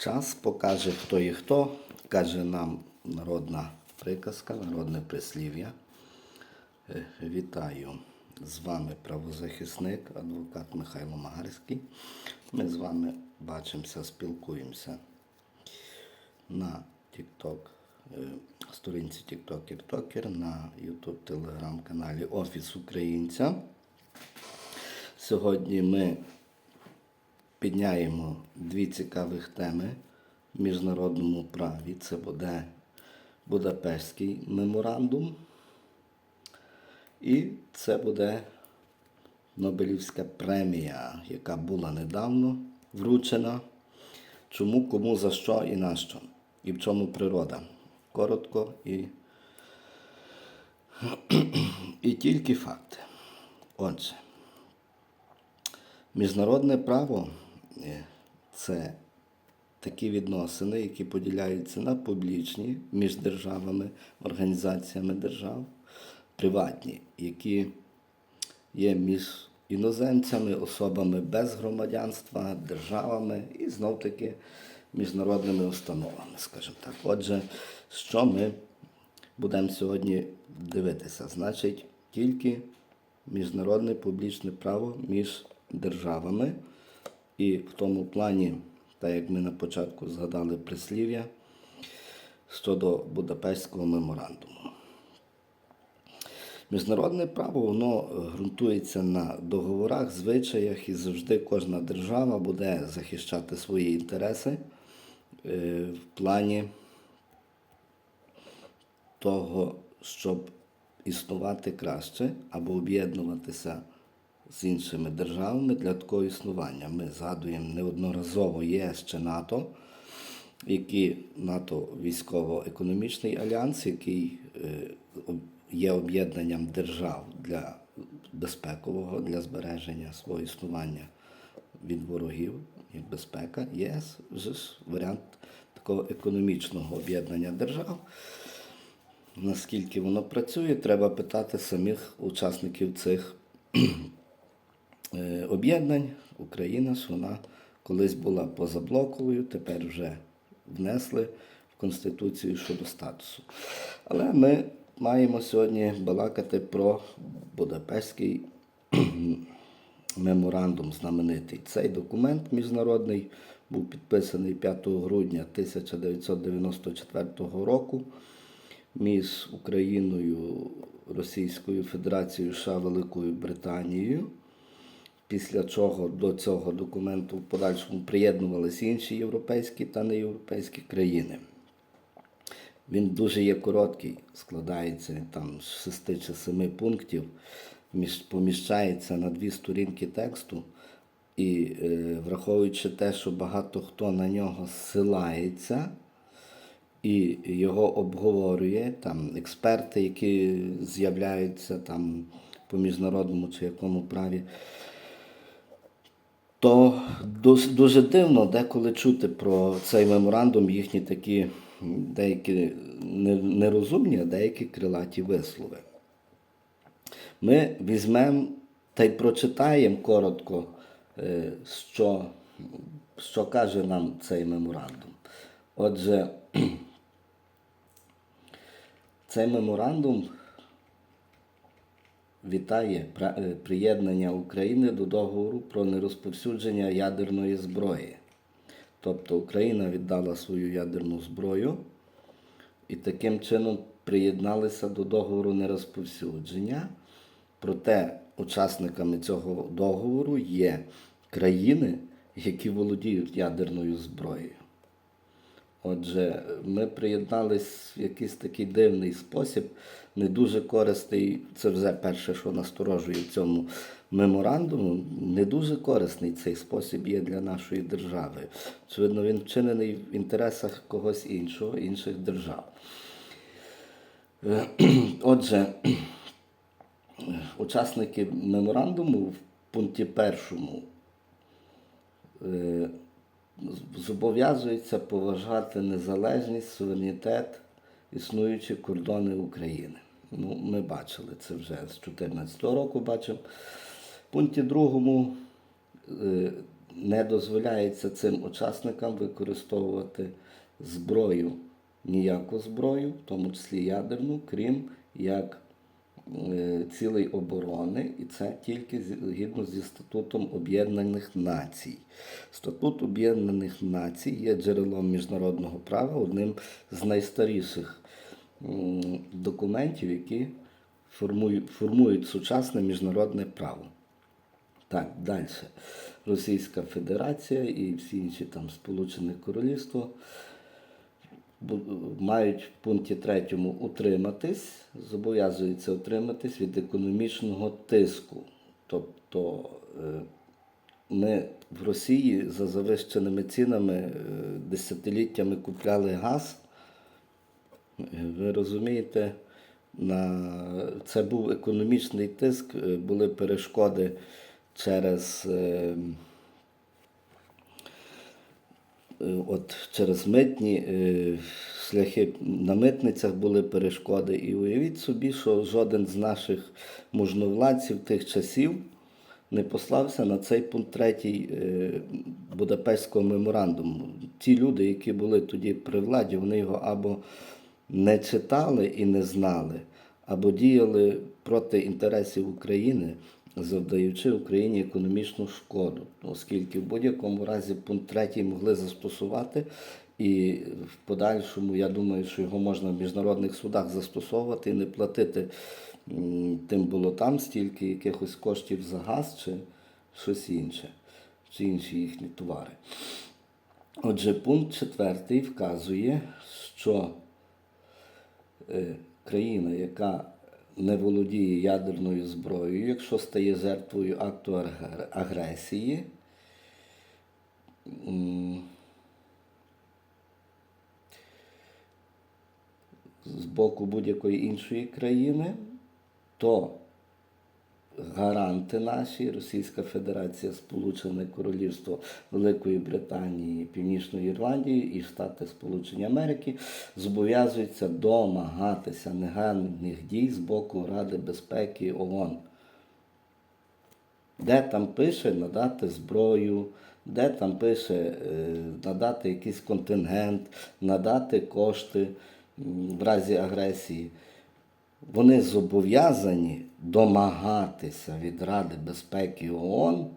Час покаже, хто і хто, каже нам народна приказка, народне прислів'я. Е, Вітаю з вами правозахисник, адвокат Михайло Магарський. Ми з вами бачимося, спілкуємося на TikTok, е, сторінці TikTok TikToker, на YouTube телеграм-каналі Офіс Українця. Сьогодні ми підняємо дві цікавих теми в міжнародному праві. Це буде Будапештський меморандум. І це буде Нобелівська премія, яка була недавно вручена. Чому, кому, за що і на що. І в чому природа. Коротко і, і тільки факти. Отже. Міжнародне право це такі відносини, які поділяються на публічні між державами, організаціями держав, приватні, які є між іноземцями, особами без громадянства, державами і знов таки міжнародними установами, скажімо так. Отже, що ми будемо сьогодні дивитися? Значить, тільки міжнародне публічне право між державами. І в тому плані, так як ми на початку згадали прислів'я щодо Будапештського меморандуму. Міжнародне право воно ґрунтується на договорах, звичаях, і завжди кожна держава буде захищати свої інтереси е, в плані того, щоб існувати краще або об'єднуватися з іншими державами для такого існування. Ми згадуємо неодноразово ЄС чи НАТО, які НАТО військово-економічний альянс, який е, є об'єднанням держав для безпекового, для збереження свого існування від ворогів і безпека. ЄС вже ж варіант такого економічного об'єднання держав. Наскільки воно працює, треба питати самих учасників цих об'єднань. Україна ж вона колись була позаблоковою, тепер вже внесли в Конституцію щодо статусу. Але ми маємо сьогодні балакати про Будапештський меморандум знаменитий. Цей документ міжнародний був підписаний 5 грудня 1994 року між Україною, Російською Федерацією США Великою Британією. Після чого до цього документу в подальшому приєднувалися інші європейські та неєвропейські країни. Він дуже є короткий, складається там з шести чи семи пунктів, поміщається на дві сторінки тексту. І е, враховуючи те, що багато хто на нього зсилається і його обговорює, там експерти, які з'являються там по міжнародному чи якому праві, то дуже дивно деколи чути про цей меморандум їхні такі деякі нерозумні, а деякі крилаті вислови. Ми візьмемо та й прочитаємо коротко, е, що, що каже нам цей меморандум. Отже, цей меморандум вітає е, приєднання України до договору про нерозповсюдження ядерної зброї. Тобто Україна віддала свою ядерну зброю і таким чином приєдналися до договору нерозповсюдження. Проте учасниками цього договору є країни, які володіють ядерною зброєю. Отже, ми приєднались в якийсь такий дивний спосіб, не дуже корисний. Це вже перше, що насторожує в цьому меморандуму. Не дуже корисний цей спосіб є для нашої держави. Очевидно, він вчинений в інтересах когось іншого, інших держав. Е, Отже, учасники меморандуму в пункті першому зобов'язуються поважати незалежність, суверенітет, існуючі кордони України. Ну, ми бачили це вже з 2014 року. Бачимо. В пункті другому е, не дозволяється цим учасникам використовувати зброю, ніяку зброю, в тому числі ядерну, крім як цілей оборони, і це тільки згідно зі статутом Об'єднаних Націй. Статут Об'єднаних Націй є джерелом міжнародного права, одним з найстаріших документів, які формують, формують сучасне міжнародне право. Так, далі. Російська Федерація і всі інші там Сполучене Королівство мають в пункті 3 утриматись, зобов'язуються утриматись від економічного тиску. Тобто е, ми в Росії за завищеними цінами е, десятиліттями купляли газ. Е, Ви розумієте, на... це був економічний тиск, були перешкоди через, от, через митні е, шляхи на митницях були перешкоди. І уявіть собі, що жоден з наших можновладців тих часів не послався на цей пункт третій е, Будапештського меморандуму. Ті люди, які були тоді при владі, вони його або не читали і не знали, або діяли проти інтересів України, завдаючи Україні економічну шкоду, оскільки в будь-якому разі пункт третій могли застосувати. І в подальшому, я думаю, що його можна в міжнародних судах застосовувати і не платити тим болотам стільки якихось коштів за газ чи щось інше, чи інші їхні товари. Отже, пункт четвертий вказує, що е, країна, яка не володіє ядерною зброєю, якщо стає жертвою акту агресії, з боку будь-якої іншої країни, то гаранти наші, Російська Федерація, Сполучене Королівство Великої Британії, Північної Ірландії і Штати Сполучені Америки зобов'язуються домагатися негайних дій з боку Ради безпеки ООН. Де там пише надати зброю, де там пише е, надати якийсь контингент, надати кошти в разі агресії. Вони зобов'язані домагатися від Ради безпеки ООН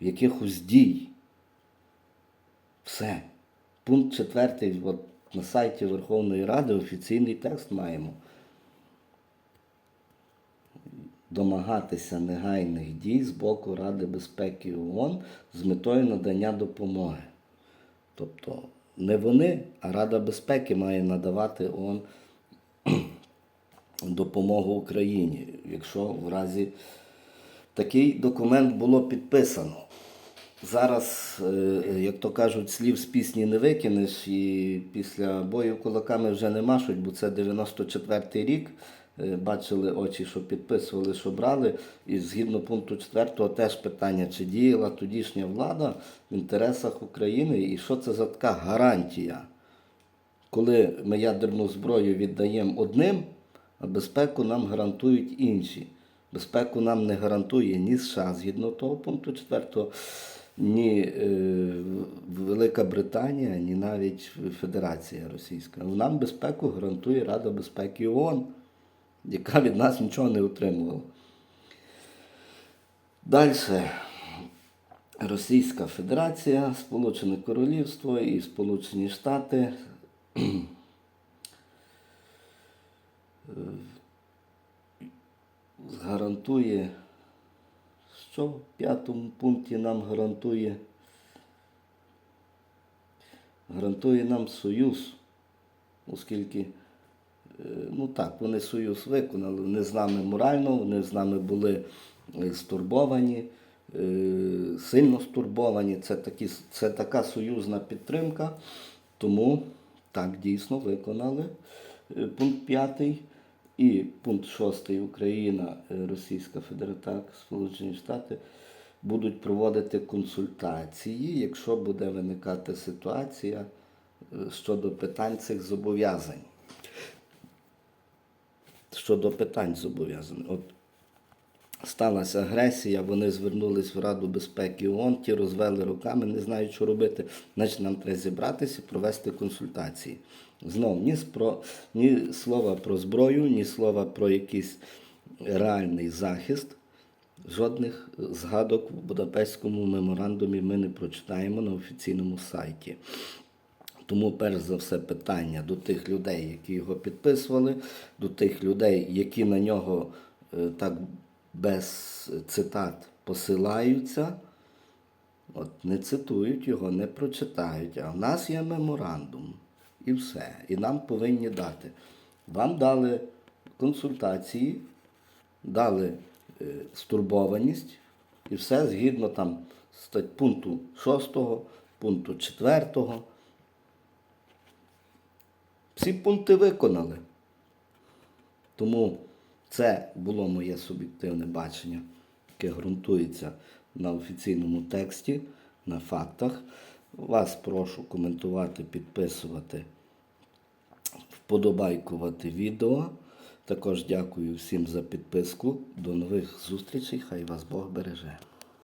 якихось дій. Все. Пункт четвертий от на сайті Верховної Ради офіційний текст маємо. Домагатися негайних дій з боку Ради безпеки ООН з метою надання допомоги. Тобто не вони, а Рада безпеки має надавати ООН допомогу Україні, якщо в разі такий документ було підписано. Зараз, е, як то кажуть, слів з пісні не викинеш, і після бою кулаками вже не машуть, бо це 94-й рік. Е, Бачили очі, що підписували, що брали. І згідно пункту 4 теж питання, чи діяла тодішня влада в інтересах України, і що це за така гарантія, коли ми ядерну зброю віддаємо одним, а безпеку нам гарантують інші. Безпеку нам не гарантує ні США згідно того пункту 4, ні е, Велика Британія, ні навіть Федерація Російська. Нам безпеку гарантує Рада безпеки ООН, яка від нас нічого не отримувала. Далі. Російська Федерація, Сполучене Королівство і Сполучені Штати гарантує, що в п'ятому пункті нам гарантує, гарантує нам союз, оскільки, е, ну так, вони союз виконали, вони з нами морально, вони з нами були е, стурбовані, е, сильно стурбовані. Це, такі, це така союзна підтримка, тому так дійсно виконали е, пункт 5. І пункт 6 Україна, е, Російська Федерація, Сполучені Штати будуть проводити консультації, якщо буде виникати ситуація е, щодо питань цих зобов'язань. Щодо питань зобов'язань. От сталася агресія, вони звернулись в Раду безпеки ООН, ті розвели руками, не знають, що робити. Значить, нам треба зібратися і провести консультації. Знов ні, спро, ні слова про зброю, ні слова про якийсь реальний захист. Жодних згадок в Будапештському меморандумі ми не прочитаємо на офіційному сайті. Тому, перш за все, питання до тих людей, які його підписували, до тих людей, які на нього е, так без цитат посилаються. От не цитують його, не прочитають. А в нас є меморандум. І все. І нам повинні дати. Вам дали консультації, дали е, стурбованість, і все згідно там стать- пункту 6, пункту 4. Всі пункти виконали. Тому це було моє суб'єктивне бачення, яке ґрунтується на офіційному тексті, на фактах. Вас прошу коментувати, підписувати, вподобайкувати відео. Також дякую всім за підписку. До нових зустрічей. Хай вас Бог береже.